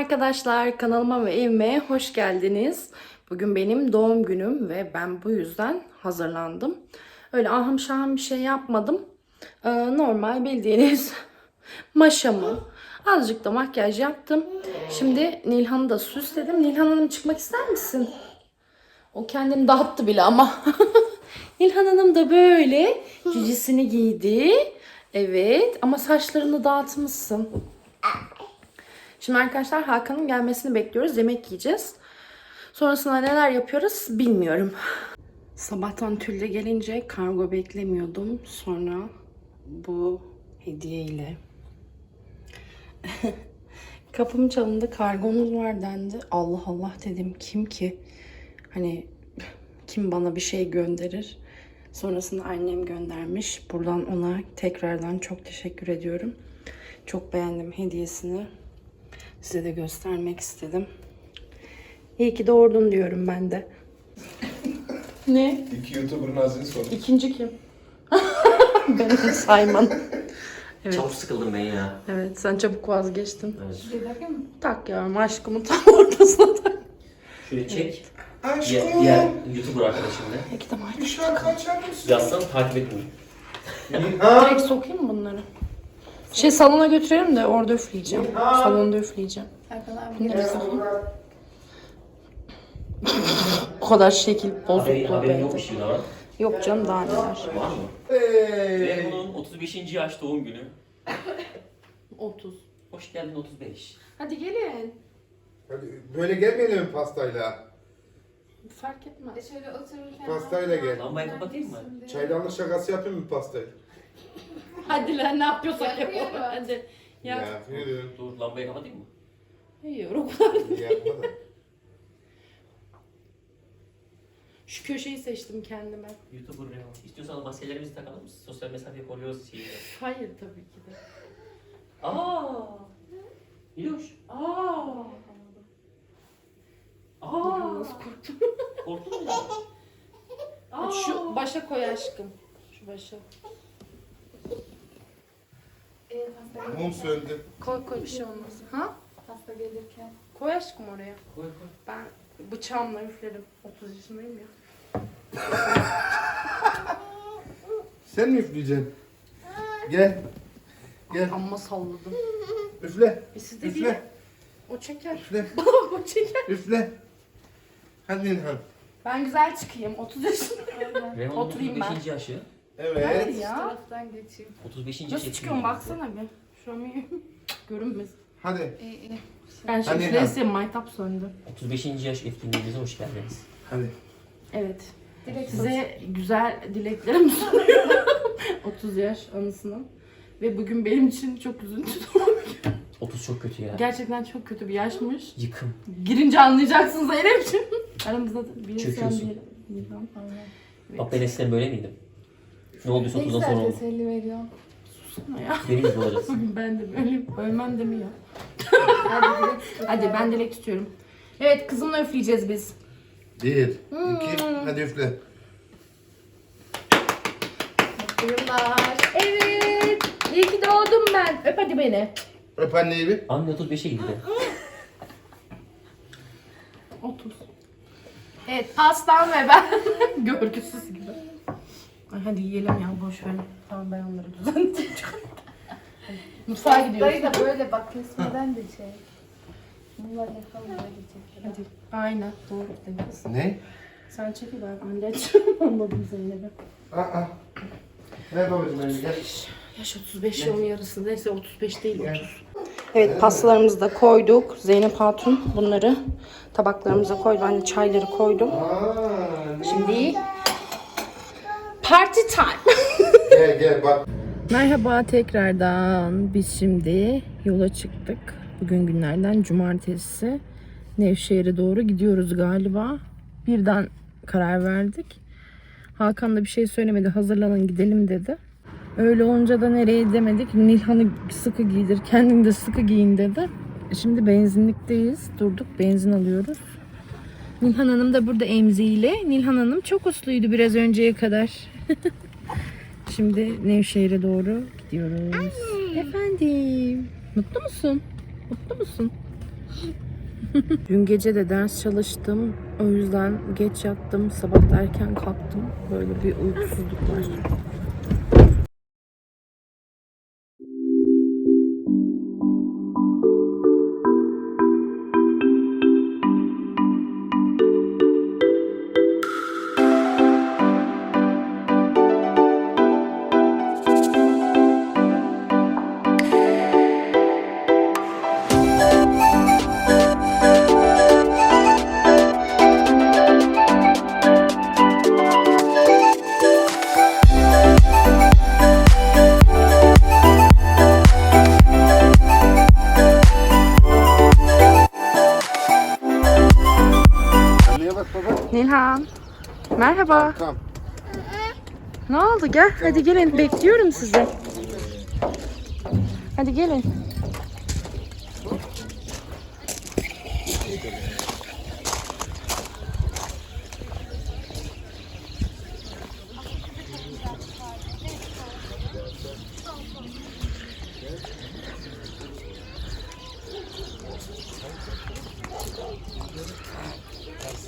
Arkadaşlar, kanalıma ve evime hoş geldiniz. Bugün benim doğum günüm ve ben bu yüzden hazırlandım. Öyle ahım şahım bir şey yapmadım. Ee, normal bildiğiniz maşamı. Azıcık da makyaj yaptım. Şimdi Nilhan'ı da süsledim. Nilhan Hanım çıkmak ister misin? O kendini dağıttı bile ama. Nilhan Hanım da böyle cücesini giydi. Evet ama saçlarını dağıtmışsın. Şimdi arkadaşlar Hakan'ın gelmesini bekliyoruz. Yemek yiyeceğiz. Sonrasında neler yapıyoruz bilmiyorum. Sabahtan tülde gelince kargo beklemiyordum. Sonra bu hediye ile kapım çalındı. Kargonuz var dendi. Allah Allah dedim. Kim ki? Hani kim bana bir şey gönderir? Sonrasında annem göndermiş. Buradan ona tekrardan çok teşekkür ediyorum. Çok beğendim hediyesini. Size de göstermek istedim. İyi ki doğurdun diyorum ben de. ne? İki YouTuber'ın ağzını sor. İkinci kim? Benim Sayman. Evet. Çabuk sıkıldım ben ya. Evet sen çabuk vazgeçtin. Evet. Tak yavrum aşkımın tam ortasına tak. Şöyle çek. Aşkım. Diğer, diğer YouTuber arkadaşım da. Peki tamam. Bir şarkı açar mısın? Yazsan takip etmeyin. Ha? Direkt sokayım mı bunları? Şey salona götürelim de orada üfleyeceğim. Salonda üfleyeceğim. Salon. O kadar şekil Haberi, bozukluğu haberin belli. yok bir şey daha. Yok canım daha neler. Var mı? Ve bunun 35. yaş doğum günü. 30. Hoş geldin 35. Hadi gelin. Hadi böyle gelmeyelim pastayla? Fark etmez. Şöyle otururken... Pastayla gel. Lambayı kapatayım mı? Çaydanlık şakası yapayım mı pastayı? Hadi lan ne yapıyorsak yapalım. Yapıyorum. Hadi. Ya. Yapıyorum. Dur lambayı kapatayım mı? Hayır o kadar. Yapma da. Şu köşeyi seçtim kendime. YouTuber ne var? İstiyorsan maskelerimizi takalım. Sosyal mesafe koruyoruz. Şey. Hayır tabii ki de. Aa. Miloş. Aa. Aa. Nasıl korktum. Korktun mu? Hadi şu başa koy aşkım. Şu başa. Ee, Mum söndü. Koy koy bir şey olmaz. Ha? pasta gelirken. Koy aşkım oraya. Koy koy. Ben bıçağımla üflerim. 30 yaşındayım ya. Sen mi üfleyeceksin? Gel. Gel. Amma salladım. Üfle. E siz de gelin. Üfle. O çeker. Üfle. o çeker. Üfle. Hadi İlhan. Ben güzel çıkayım. 30 yaşındayım. Oturayım ben. 35. yaşı. Evet. ya. Taraftan geçeyim. 35. yaşı. Nasıl çıkıyorum baksana bir. Şuramı görünmez. Hadi. İyi iyi. Ben Hadi şimdi İlhan. neyse maytap söndü. 35. yaş etkinliğimize hoş geldiniz. Hadi. Evet. Direkt Size güzel dileklerimi sunuyorum. 30 yaş anısının. Ve bugün benim için çok üzüntü doğum günü. 30 çok kötü ya. Gerçekten çok kötü bir yaşmış. Yıkım. Girince anlayacaksın Zeynep'ciğim. Aramızda da bir insan Çöküyorsun. bir Nilhan. Bak ben eskiden böyle miydim? Ne olduysa Ne 30'dan güzel sonra oldu. teselli veriyor. Sana ya. Benim gibi olacaksın. Bugün ben de böyleyim. Ölmem demiyor. Hadi direkt tut. Hadi ben dilek tutuyorum. Evet kızımla üfleyeceğiz biz. Bir, iki, hadi üfle. Yıllar. Evet. İyi ki doğdum ben. Öp hadi beni. Öp anneyi bir. Anne 35'e gitti. 30. Evet pastam ve ben. Görgüsüz gibi. Ay hadi yiyelim ya boş ver. Tamam ben onları düzenleyeceğim. Mutfağa gidiyoruz. Dayı da böyle bak kesmeden de şey. Bunlar yapalım böyle çekelim. Hadi. Aynen. Doğru dedin. Ne? Sen çekil ben halledeceğim. Anladım Zeynep'i. Aa. Ver babacığım elini gel. Yaş 35 yılın yarısı. Neyse 35 değil Gel. 30. Evet pastalarımızı da koyduk. Zeynep Hatun bunları tabaklarımıza koydu. Ben de çayları koydum. Aa, Şimdi party time. Gel gel bak. Merhaba tekrardan. Biz şimdi yola çıktık. Bugün günlerden cumartesi. Nevşehir'e doğru gidiyoruz galiba. Birden karar verdik. Hakan da bir şey söylemedi. Hazırlanın gidelim dedi. Öyle olunca da nereye demedik. Nilhan'ı sıkı giydir, kendini de sıkı giyin dedi. Şimdi benzinlikteyiz. Durduk, benzin alıyoruz. Nilhan Hanım da burada emziğiyle. Nilhan Hanım çok usluydu biraz önceye kadar. Şimdi Nevşehir'e doğru gidiyoruz. Efendim. Mutlu musun? Mutlu musun? Dün gece de ders çalıştım. O yüzden geç yattım. Sabah erken kalktım. Böyle bir uykusuzluk var. Merhaba. Tamam. Ne oldu? Gel. Hadi gelin. Bekliyorum sizi. Hadi gelin. Birlikte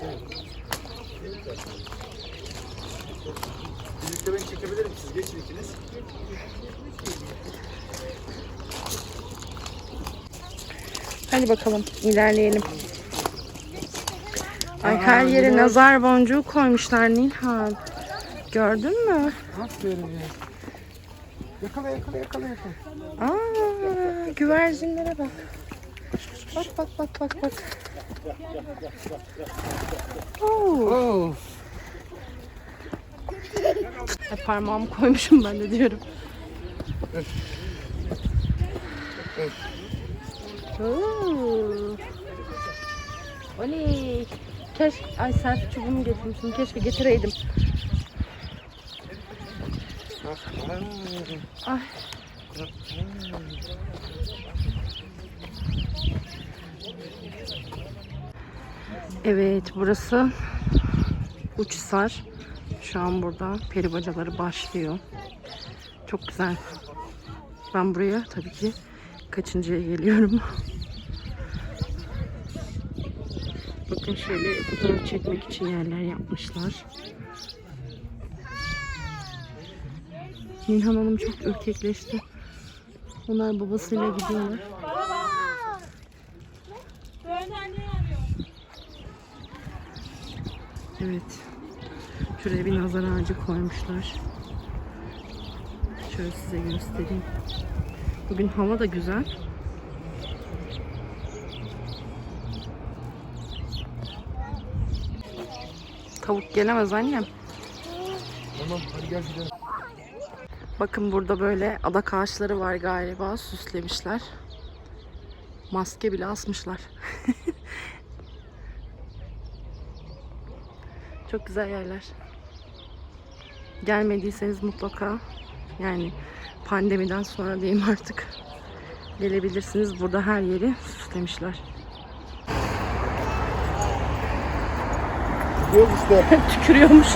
ben Hadi bakalım ilerleyelim. Ay her yere nazar boncuğu koymuşlar Nilhan. Gördün mü? Aferin ya. Yakala yakala yakala yakala. Aa, güvercinlere bak. Bak bak bak bak bak. Oo. Oh. Parmağımı koymuşum ben de diyorum. Oo. Oley. Keşke, ay selfie çubuğumu getirmişim. Keşke getireydim. Ay. Evet burası Uçsar. Şu an burada peri bacaları başlıyor. Çok güzel. Ben buraya tabii ki kaçıncıya geliyorum. Bakın şöyle fotoğraf çekmek için yerler yapmışlar. Nilhan Hanım çok ürkekleşti. Onlar babasıyla gidiyorlar. Evet. Şuraya bir nazar ağacı koymuşlar. Şöyle size göstereyim. Bugün hava da güzel. Tavuk gelemez annem. Tamam hadi gel gidelim. Bakın burada böyle adak ağaçları var galiba. Süslemişler. Maske bile asmışlar. Çok güzel yerler. Gelmediyseniz mutlaka yani pandemiden sonra diyeyim artık gelebilirsiniz. Burada her yeri süslemişler. Gidiyoruz işte. Tükürüyormuş.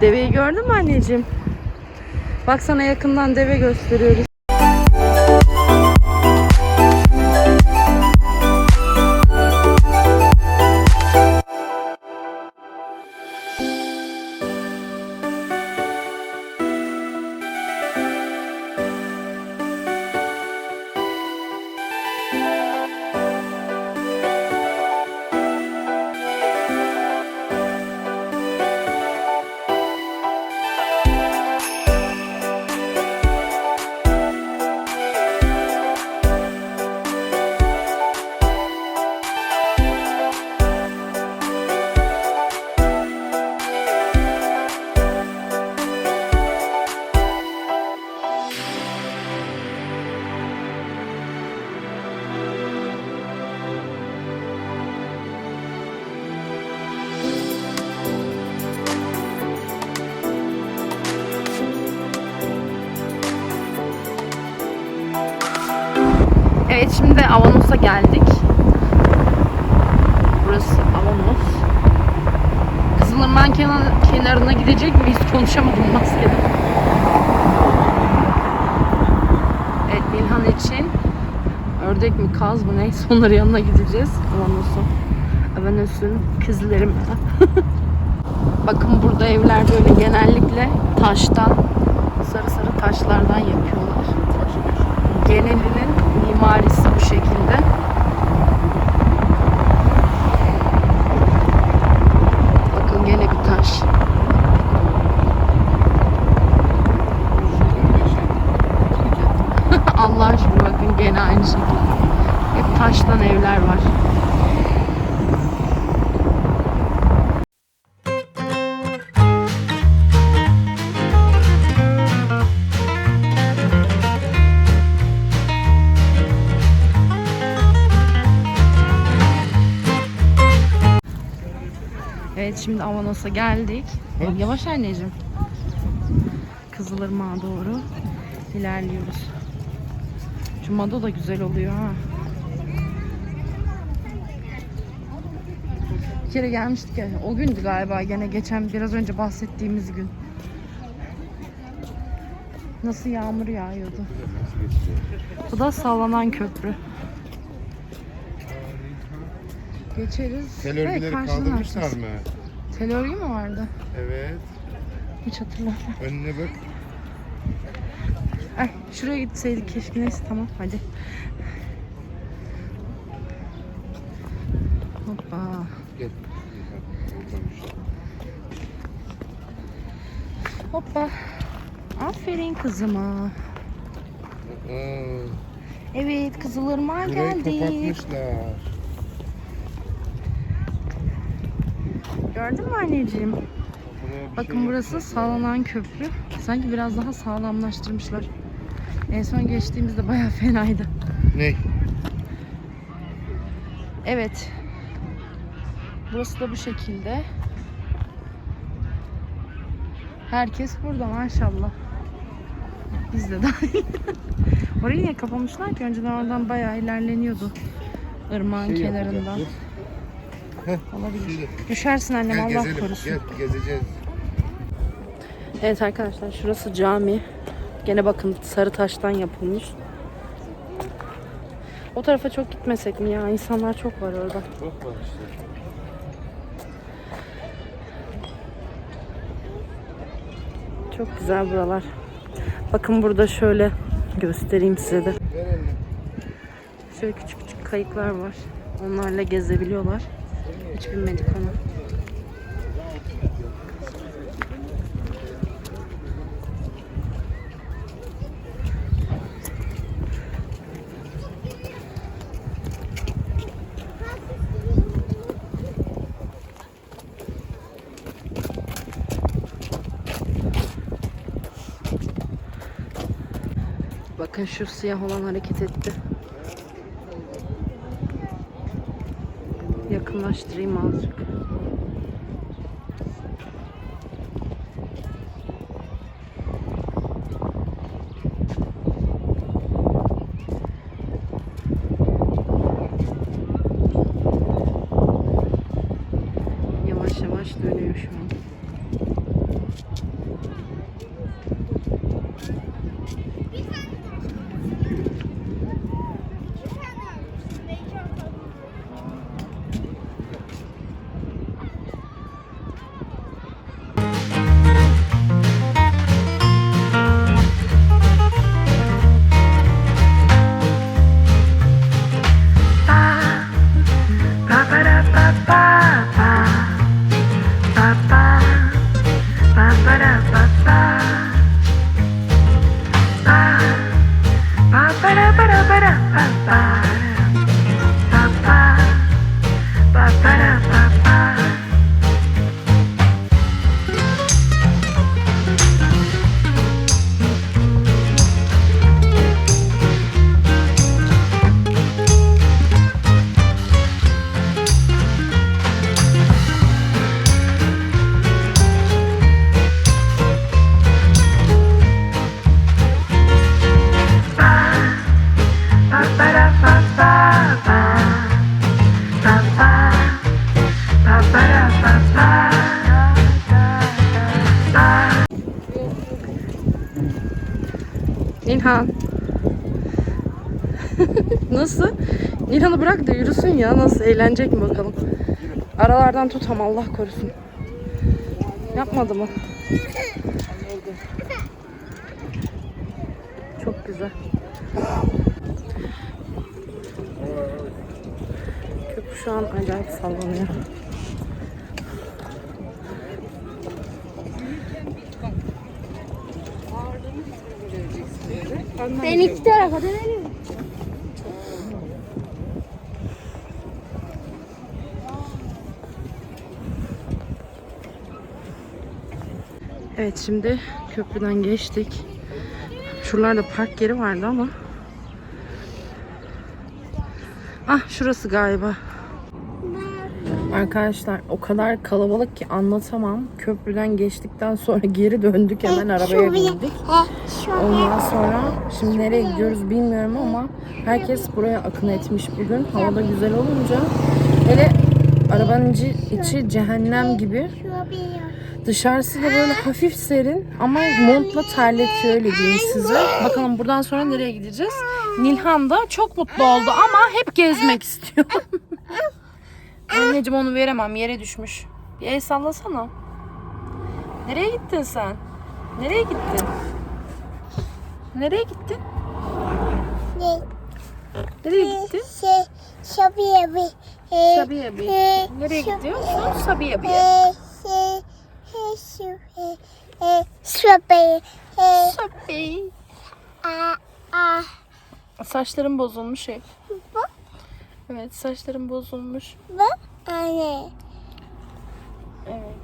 Deveyi gördün mü anneciğim? Bak sana yakından deve gösteriyoruz. Konuşamadım maskede. Evet Nilhan için ördek mi kaz mı neyse onların yanına gideceğiz. Avanos'u. Avanos'un kızlarım. Bakın burada evler böyle genellikle taştan, sarı sarı taşlardan yapıyorlar. Genelinin mimarisi bu şekilde. Bakın gene bir taş. Allah aşkına bakın gene aynı şekilde. Hep taştan evler var. Evet şimdi Avanos'a geldik. Hı? Yavaş anneciğim. Kızılırmak'a doğru ilerliyoruz. Şu Mado da güzel oluyor ha. Bir kere gelmiştik ya. O gündü galiba gene geçen biraz önce bahsettiğimiz gün. Nasıl yağmur yağıyordu. Bu da sallanan köprü. Geçeriz. Tel örgüleri kaldırmışlar mı? Tel örgü mü vardı? Evet. Hiç hatırlamıyorum. Önüne bak. Ay şuraya gitseydik keşke neyse tamam hadi. Hoppa. Gel. Hoppa. Aferin kızıma. Evet kızılırmağa burayı geldik. kapatmışlar. Gördün mü anneciğim? Buraya bir Bakın şey burası yapmışlar. sağlanan köprü. Sanki biraz daha sağlamlaştırmışlar. En son geçtiğimizde bayağı fenaydı. Ne? Evet. Burası da bu şekilde. Herkes burada maşallah. Biz de dahil. Orayı niye kapamışlar ki? Önceden oradan bayağı ilerleniyordu. Irmağın Şey kenarından. Heh, Olabilir. Düşersin annem Gel Allah gezelim. korusun. Gel gezeceğiz. Evet arkadaşlar şurası cami. Gene bakın sarı taştan yapılmış. O tarafa çok gitmesek mi ya? İnsanlar çok var orada. Çok var işte. Çok güzel buralar. Bakın burada şöyle göstereyim size de. Şöyle küçük küçük kayıklar var. Onlarla gezebiliyorlar. Hiç binmedik ona. Bakın şu siyah olan hareket etti. Yakınlaştırayım azıcık. Nilhan'ı bırak da yürüsün ya. Nasıl eğlenecek mi bakalım. Aralardan tut ama Allah korusun. Yapmadı mı? Çok güzel. Köprü şu an acayip sallanıyor. Ben iki tarafa dönelim. Evet şimdi köprüden geçtik. Şuralarda park yeri vardı ama. Ah şurası galiba. Arkadaşlar o kadar kalabalık ki anlatamam. Köprüden geçtikten sonra geri döndük hemen arabaya bindik. Ondan sonra şimdi nereye gidiyoruz bilmiyorum ama herkes buraya akın etmiş bugün. Hava da güzel olunca. Hele arabanın içi cehennem gibi. Dışarısı da böyle hafif serin ama montla terletiyor öyle diyeyim size. Bakalım buradan sonra nereye gideceğiz? Nilhan da çok mutlu oldu ama hep gezmek istiyor. Anneciğim onu veremem yere düşmüş. Bir el sallasana. Nereye gittin sen? Nereye gittin? Nereye gittin? Ne? Nereye gittin? Şey, Sabiye bir. e, Sabiye bir. e, Nereye gidiyorsun? Sabiye bir. Şey, a, a, Saçlarım bozulmuş hep. Bu? Evet saçlarım bozulmuş. bu, anne. Evet.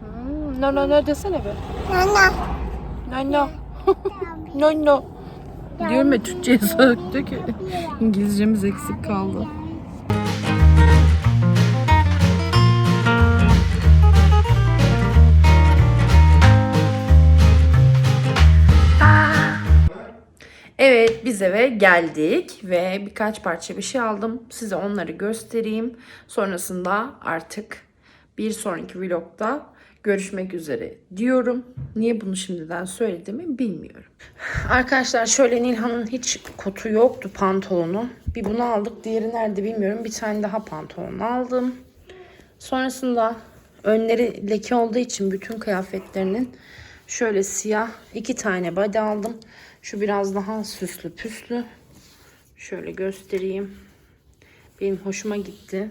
Hmm, no no no desene be. Nana. No no. no no. Diyorum ya Türkçe'ye söktü ki. İngilizcemiz eksik kaldı. Evet biz eve geldik ve birkaç parça bir şey aldım. Size onları göstereyim. Sonrasında artık bir sonraki vlogda görüşmek üzere diyorum. Niye bunu şimdiden söylediğimi bilmiyorum. Arkadaşlar şöyle Nilhan'ın hiç kotu yoktu pantolonu. Bir bunu aldık. Diğeri nerede bilmiyorum. Bir tane daha pantolon aldım. Sonrasında önleri leke olduğu için bütün kıyafetlerinin şöyle siyah iki tane body aldım. Şu biraz daha süslü püslü. Şöyle göstereyim. Benim hoşuma gitti.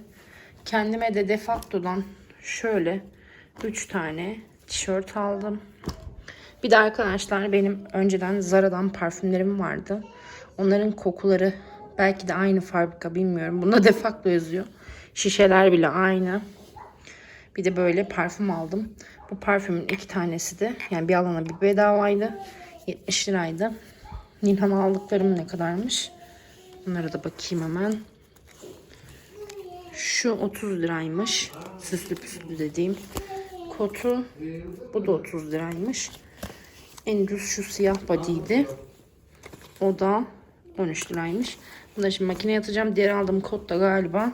Kendime de Defacto'dan şöyle 3 tane tişört aldım. Bir de arkadaşlar benim önceden Zara'dan parfümlerim vardı. Onların kokuları belki de aynı fabrika bilmiyorum. Bunda Defacto yazıyor. Şişeler bile aynı. Bir de böyle parfüm aldım. Bu parfümün iki tanesi de yani bir alana bir bedavaydı. 70 liraydı. Nilhan aldıklarım ne kadarmış? Bunlara da bakayım hemen. Şu 30 liraymış. Süslü püslü dediğim. Kotu. Bu da 30 liraymış. En ucuz şu siyah body'ydi. O da 13 liraymış. Bunu şimdi makineye atacağım. Diğer aldığım kot da galiba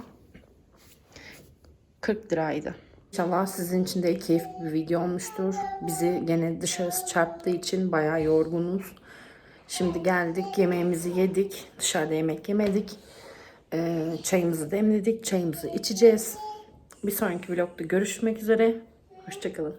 40 liraydı. İnşallah sizin için de keyifli bir video olmuştur. Bizi gene dışarısı çarptığı için bayağı yorgunuz. Şimdi geldik yemeğimizi yedik. Dışarıda yemek yemedik. Ee, çayımızı demledik. Çayımızı içeceğiz. Bir sonraki vlogda görüşmek üzere. Hoşçakalın.